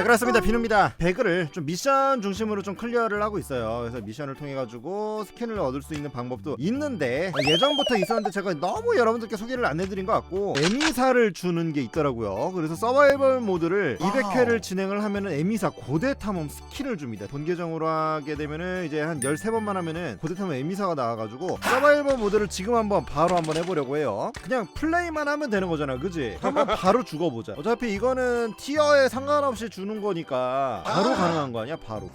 아 그렇습니다. 비누입니다. 배그를 좀 미션 중심으로 좀 클리어를 하고 있어요. 그래서 미션을 통해 가지고 스킨을 얻을 수 있는 방법도 있는데 예전부터 있었는데 제가 너무 여러분들께 소개를 안 해드린 것 같고 에미사를 주는 게 있더라고요. 그래서 서바이벌 모드를 200회를 진행을 하면은 에미사 고대 탐험 스킨을 줍니다. 본 계정으로 하게 되면은 이제 한 13번만 하면은 고대 탐험 에미사가 나와가지고 서바이벌 모드를 지금 한번 바로 한번 해보려고 해요. 그냥 플레이만 하면 되는 거잖아. 그지? 한번 바로 죽어보자. 어차피 이거는 티어에 상관없이 주는 거니까 바로 가능한 거 아니야 바로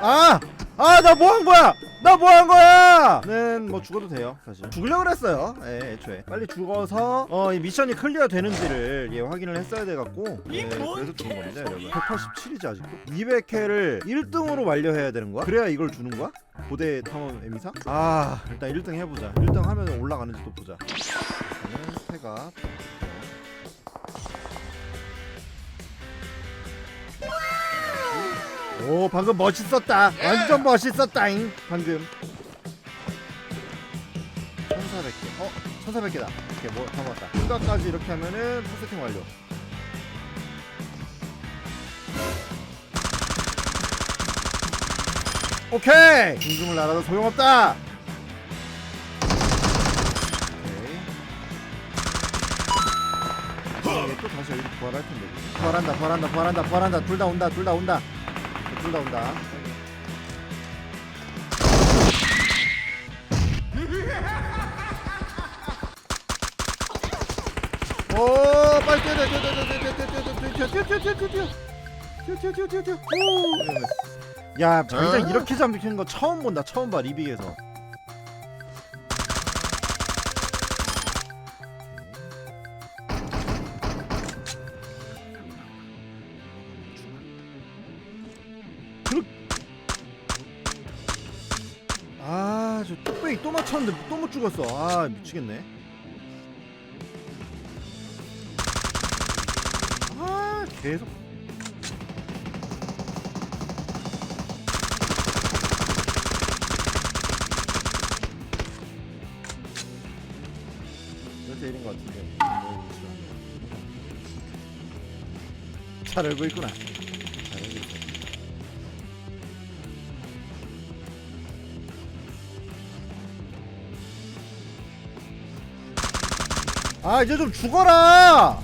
아! 아, 나 뭐 한 거야? 나 뭐 한 거야? 는 뭐 죽어도 돼요, 사실. 죽으려고 그랬어요. 예, 애초에. 빨리 죽어서 어, 이 미션이 클리어 되는지를 예, 확인을 했어야 돼 갖고. 예, 그래서 죽은 겁니다, 여러분. 187이지 아직도. 200회를 1등으로 완료해야 되는 거야? 그래야 이걸 주는 거야? 고대 탐험 에미사? 아, 일단 1등 해 보자. 1등 하면 올라가는지 또 보자. 저는 스태가 오 방금 멋있었다. 완전 멋있었다잉 방금. 1400개. 어? 1400개다. 오케이 뭐다 모았다. hun가까지 이렇게 하면은 풀세팅 완료. 오케이! 중중을 날아도 소용없다! 오케이. 얘또 다시 여기 부활할 텐데? 부활한다 부활한다 부활한다 부활한다. 둘 다 온다 둘 다 온다 둘다 온다 오 빨리 뛰어 뛰어 뛰어 뛰어 뛰어 뛰어 뛰어 뛰어 뛰어 뛰어 뛰어 뛰어 뛰어 뛰어 뛰어. 야 장장 이렇게 잡히는 거 처음 본다 처음 봐 리빅에서 아, 저 뚝배기 또 맞췄는데 또 못 죽었어. 아, 미치겠네. 아, 계속. 이렇게 이런 것 같은데. 잘 알고 있구나. 아 이제 좀 죽어라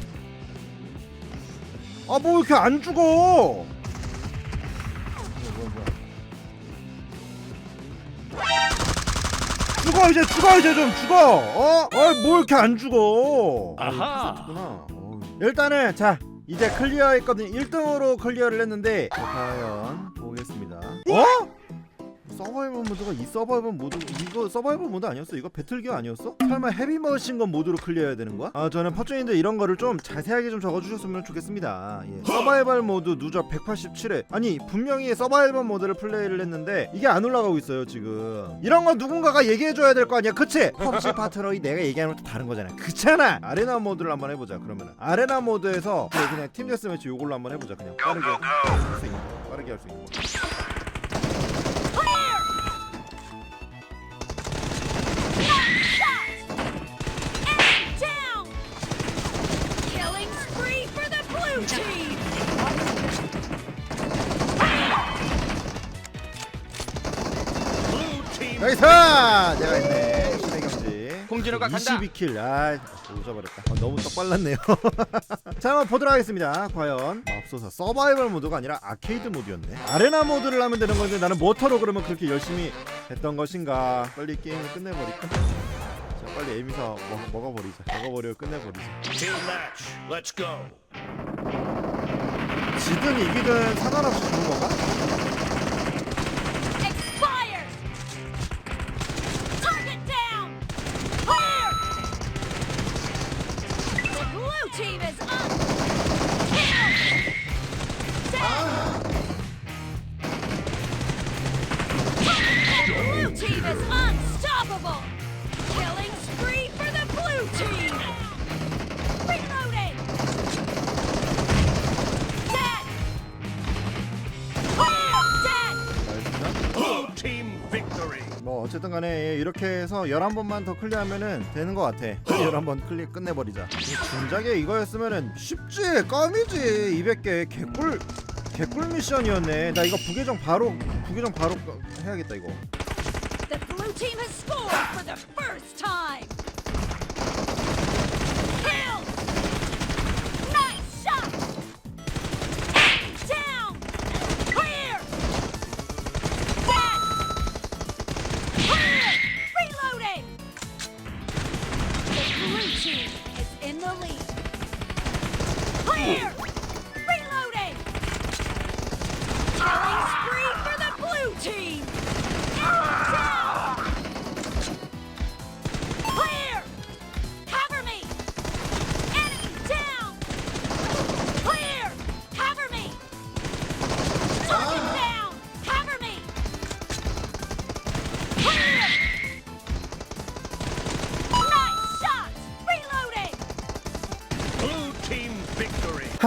아 뭐 이렇게 안 죽어. 죽어 이제 죽어 이제 좀 죽어 어? 아뭐 이렇게 안 죽어 아하. 구나 일단은 자 이제 클리어 했거든 1등으로 클리어를 했는데 과연 보겠습니다 어? 서바이벌 모드가 이 서바이벌 모드 이거 서바이벌 모드 아니었어? 이거 배틀기어 아니었어? 설마 헤비머신건 모드로 클리어해야 되는 거야? 아 저는 퍼즐인데 이런 거를 좀 자세하게 좀 적어주셨으면 좋겠습니다. 예. 서바이벌 모드 누적 187회. 아니 분명히 서바이벌 모드를 플레이를 했는데 이게 안 올라가고 있어요 지금. 이런 건 누군가가 얘기해줘야 될 거 아니야. 그치? 펍지 파트너이 내가 얘기하는 것도 다른 거잖아. 그렇잖아! 아레나 모드를 한번 해보자 그러면 아레나 모드에서 그냥, 그냥 팀 데스매치 요걸로 한번 해보자 그냥. 빠르게 할 수 있는 거. 빠르게 할 수 있는 거 나이스! 내가 했네. 신의 경지. 홍진호가 간다. 22킬. 아, 오져버렸다. 아, 너무 떡 빨랐네요. 자, 한번 보도록 하겠습니다. 과연 맙소사 서바이벌 모드가 아니라 아케이드 모드였네. 아레나 모드를 하면 되는 건데 나는 모터로 그러면 그렇게 열심히 했던 것인가? 빨리 게임을 끝내버릴까? 자, 빨리 에미사 먹, 먹어버리자. 먹어버려 끝내버리자. team match. Let's go. 지든 이기든 상관없이 주는 건가? 뭐 어쨌든 간에 예, 이렇게 해서 11번만 더 클리어하면은 되는 것 같아. 11번 클리어 끝내버리자. 이 진작에 이거였으면은 쉽지 껌이지. 200개 개꿀 개꿀 미션이었네. 나 이거 부계정 바로 부계정 바로 꺼- 해야겠다 이거. The blue team has scored for the first time. Kill.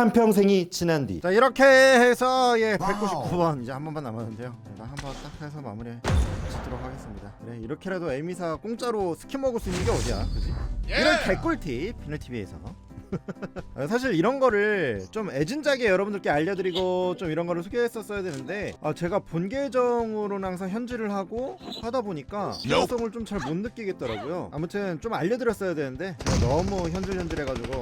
한평생이 지난 뒤. 자 이렇게 해서 예 199번 이제 한 번만 남았는데요. 일단 한번 딱 해서 마무리 짓도록 하겠습니다. 그래 이렇게라도 에미사 공짜로 스킨 먹을 수 있는 게 어디야, 그지? 이런 개꿀팁 비늘 TV에서. 사실 이런 거를 좀 애진작에 여러분들께 알려드리고 좀 이런 거를 소개했었어야 되는데 아 제가 본 계정으로는 항상 현질을 하고 하다 보니까 유효성을 좀 잘 못 느끼겠더라고요 아무튼 좀 알려드렸어야 되는데 제가 너무 현질현질해가지고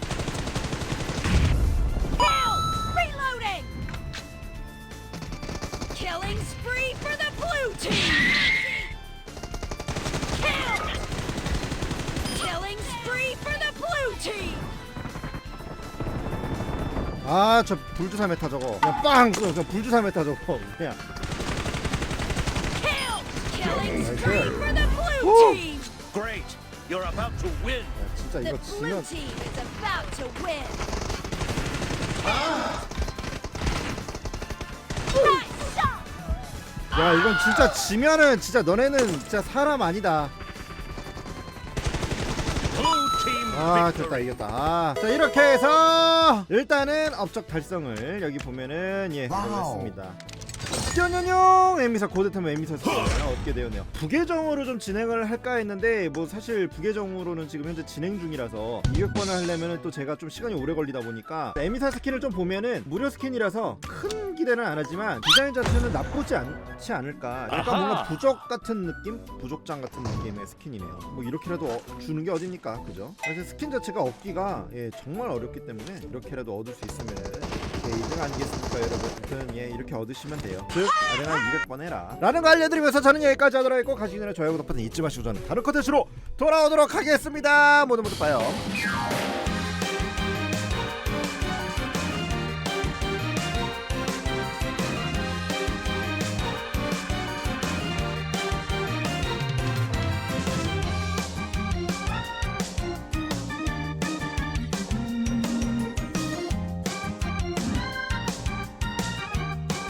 아, 저 불주사 메타 저거. 그냥 빵! 저, 저 불주사 메타 저거. 그냥. Kill. Killing Nice spree hit. for the blue Woo. team. Great. You're about to win. 야, 진짜 The 이거 blue 지면 team is about to win. Nice shot. 야, 이건 진짜 지면은 진짜 너네는 진짜 사람 아니다. 아, 됐다. 이겼다. 아. 자, 이렇게 해서 일단은 업적 달성을 여기 보면은 예, 들어갔습니다. 쩌녀뇽 에미사 고대타면 에미사에서 어떻게 되었네요 부계정으로 좀 진행을 할까 했는데 뭐 사실 부계정으로는 지금 현재 진행 중이라서 200번을 하려면은 또 제가 좀 시간이 오래 걸리다 보니까 에미사 스킨을 좀 보면은 무료 스킨이라서 큰 기대는 안 하지만 디자인 자체는 나쁘지 않지 않을까 약간 아하. 뭔가 부적 같은 느낌? 부족장 같은 느낌의 스킨이네요 뭐 이렇게라도 어- 주는 게 어딥니까 그죠? 그래서 스킨 자체가 얻기가 예, 정말 어렵기 때문에 이렇게라도 얻을 수 있으면 예, 2등 아니겠습니까 여러분? 아무튼 예 이렇게 얻으시면 돼요. 즉 아레나 200번 해라. 라는 거 알려드리면서 저는 여기까지 하도록 하겠고 가시기 전에 구독 버튼 잊지 마시고 저는 다른 컨텐츠로 돌아오도록 하겠습니다. 모두 모두 봐요